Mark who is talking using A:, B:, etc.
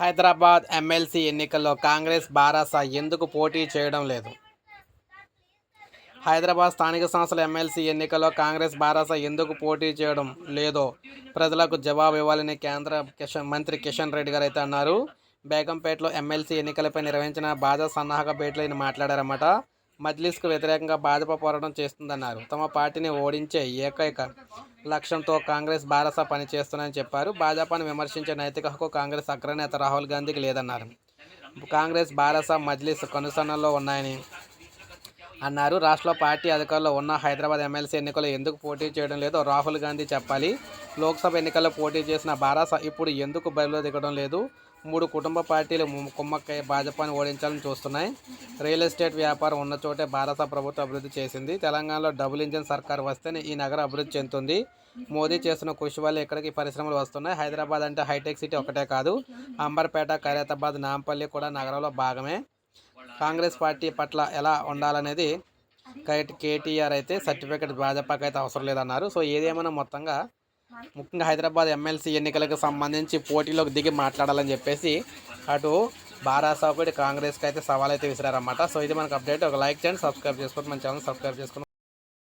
A: Hyderabad MLC ఎన్నికల్లో కాంగ్రెస్ బారాస ఎందుకు పోటీ చేయడం లేదు? హైదరాబాద్ స్థానిక సంస్థల ఎమ్మెల్సీ ఎన్నికల్లో కాంగ్రెస్ బారాస ఎందుకు పోటీ చేయడం లేదో ప్రజలకు జవాబు ఇవ్వాలని కేంద్ర కిషన్ మంత్రి కిషన్ రెడ్డి గారు అయితే అన్నారు. బేగంపేటలో ఎమ్మెల్సీ ఎన్నికలపై నిర్వహించిన భాజపా సన్నాహక భేటీలో ఈయన మాట్లాడారన్నమాట. మజ్లిస్కు వ్యతిరేకంగా భాజపా పోరాటం చేస్తుందన్నారు. తమ పార్టీని ఓడించే ఏకైక లక్ష్యంతో కాంగ్రెస్ భారస పనిచేస్తుందని చెప్పారు. భాజపాను విమర్శించే నైతిక హక్కు కాంగ్రెస్ అగ్రనేత రాహుల్ గాంధీకి లేదన్నారు. కాంగ్రెస్ బారస మజ్లిస్ కనుసన్నల్లో ఉన్నాయని అన్నారు. రాష్ట్ర పార్టీ అధికారంలో ఉన్న హైదరాబాద్ ఎమ్మెల్సీ ఎన్నికలు ఎందుకు పోటీ చేయడం లేదో రాహుల్ గాంధీ చెప్పాలి. లోక్సభ ఎన్నికల్లో పోటీ చేసిన బారాస ఇప్పుడు ఎందుకు బరిలో దిగడం లేదు? మూడు కుటుంబ పార్టీలు ము- కుమ్మక్కై భాజపాను ఓడించాలని చూస్తున్నాయి. రియల్ ఎస్టేట్ వ్యాపారం ఉన్న చోటే భారత ప్రభుత్వం అభివృద్ధి చేసింది. తెలంగాణలో డబుల్ ఇంజిన్ సర్కార్ వస్తేనే ఈ నగరం అభివృద్ధి చెందుతుంది. మోదీ చేస్తున్న కృషి వల్ల ఇక్కడికి పరిశ్రమలు వస్తున్నాయి. హైదరాబాద్ అంటే హైటెక్ సిటీ ఒకటే కాదు. అంబర్పేట ఖైరతాబాద్ నాంపల్లి కూడా నగరంలో భాగమే. కాంగ్రెస్ పార్టీ పట్ల ఎలా ఉండాలనేది కేటీఆర్ అయితే సర్టిఫికెట్ భాజపాకి అయితే అవసరం లేదన్నారు. సో ఏదేమైనా మొత్తంగా ముఖ్యంగా హైదరాబాద్ ఎమ్మెల్సీ ఎన్నికలకు సంబంధించి పోటీలోకి దిగి మాట్లాడాలని చెప్పేసి అటు బారాసాపేట కాంగ్రెస్కి అయితే సవాల్ అయితే విసిరారన్నమాట. సో ఇది మనకు అప్డేట్. ఒక లైక్ చేయండి సబ్స్క్రైబ్ చేసుకోండి మన ఛానల్ సబ్స్క్రైబ్ చేసుకోండి.